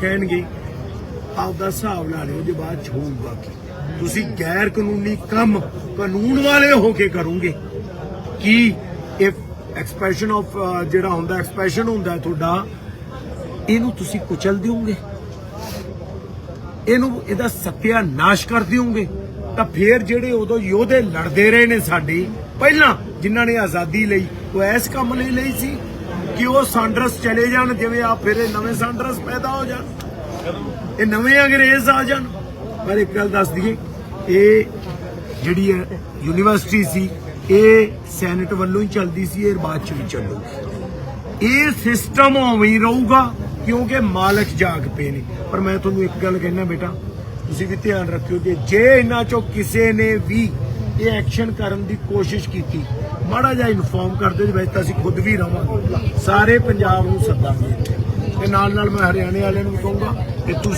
ਕਹਿਣਗੇ, ਆਪਦਾ ਹਿਸਾਬ ਲਾ ਲਿਓ ਜੇ ਬਾਅਦ ਚ ਹੋਊਗਾ ਕੀ। ਤੁਸੀਂ ਗੈਰ ਕਾਨੂੰਨੀ ਕੰਮ ਕਾਨੂੰਨ ਵਾਲੇ ਹੋ ਕੇ ਕਰੋਗੇ। ਕੀ ਇਹ ਐਕਸਪ੍ਰੈਸ਼ਨ ਆਫ ਜਿਹੜਾ ਹੁੰਦਾ ਐਕਸਪ੍ਰੈਸ਼ਨ ਹੁੰਦਾ ਤੁਹਾਡਾ, ਇਹਨੂੰ ਤੁਸੀਂ ਕੁਚਲ ਦਿਓਗੇ? ਇਹਨੂੰ ਇਹਦਾ ਸਤਿਆਨਾਸ਼ ਕਰ ਦਿਓਗੇ। ਤਾਂ ਫੇਰ ਜਿਹੜੇ ਉਦੋਂ ਯੋਧੇ ਲੜਦੇ ਰਹੇ ਨੇ ਸਾਡੇ, ਪਹਿਲਾਂ ਜਿਨ੍ਹਾਂ ਨੇ ਆਜ਼ਾਦੀ ਲਈ, ਉਹ ਐਸ ਕੰਮ ਲਈ ਲਈ ਸੀ ਕਿ ਉਹ ਸਾਂਡਰਸ ਚਲੇ ਜਾਣ, ਜਿਵੇਂ ਆ ਫਿਰ ਇਹ ਨਵੇਂ ਸਾਂਡਰਸ ਪੈਦਾ ਹੋ ਜਾਣ। ਇਹ ਨਵੇਂ ਅੰਗਰੇਜ਼ ਆ ਜਾਣ। ਪਰ ਇੱਕ ਗੱਲ ਦੱਸ ਦਈਏ, ਇਹ ਜਿਹੜੀ ਹੈ ਯੂਨੀਵਰਸਿਟੀ ਸੀ, ਇਹ ਸੈਨੇਟ ਵੱਲੋਂ ਹੀ ਚੱਲਦੀ ਸੀ, ਇਹ ਬਾਅਦ ਚ ਵੀ ਚੱਲੂਗੀ। ਇਹ ਸਿਸਟਮ ਉਵੇਂ ਹੀ ਰਹੂਗਾ, ਕਿਉਂਕਿ ਮਾਲਕ ਜਾਗ ਪਏ ਨੇ। ਪਰ ਮੈਂ ਤੁਹਾਨੂੰ ਇੱਕ ਗੱਲ ਕਹਿਣਾ ਬੇਟਾ, ਤੁਸੀਂ ਵੀ ਧਿਆਨ ਰੱਖਿਓ ਕਿ ਜੇ ਇਹਨਾਂ ਚੋਂ ਕਿਸੇ ਨੇ ਵੀ ਇਹ ਐਕਸ਼ਨ ਕਰਨ ਦੀ ਕੋਸ਼ਿਸ਼ ਕੀਤੀ। ਮਾੜਾ ਜਿਹਾ ਇਨਫੋਰਮ ਕਰ ਦਿਓ ਜੀ, ਵੈਸੇ ਤਾਂ ਅਸੀਂ ਖੁਦ ਵੀ ਰਵਾਂਗੇ। ਸਾਰੇ ਪੰਜਾਬ ਨੂੰ ਸੱਦਾਂਗੇ। ਤੇ ਨਾਲ ਨਾਲ ਮੈਂ ਹਰਿਆਣੇ ਵਾਲਿਆਂ ਨੂੰ ਵੀ ਕਹੂੰਗਾ ਕਿ ਤੁਸੀਂ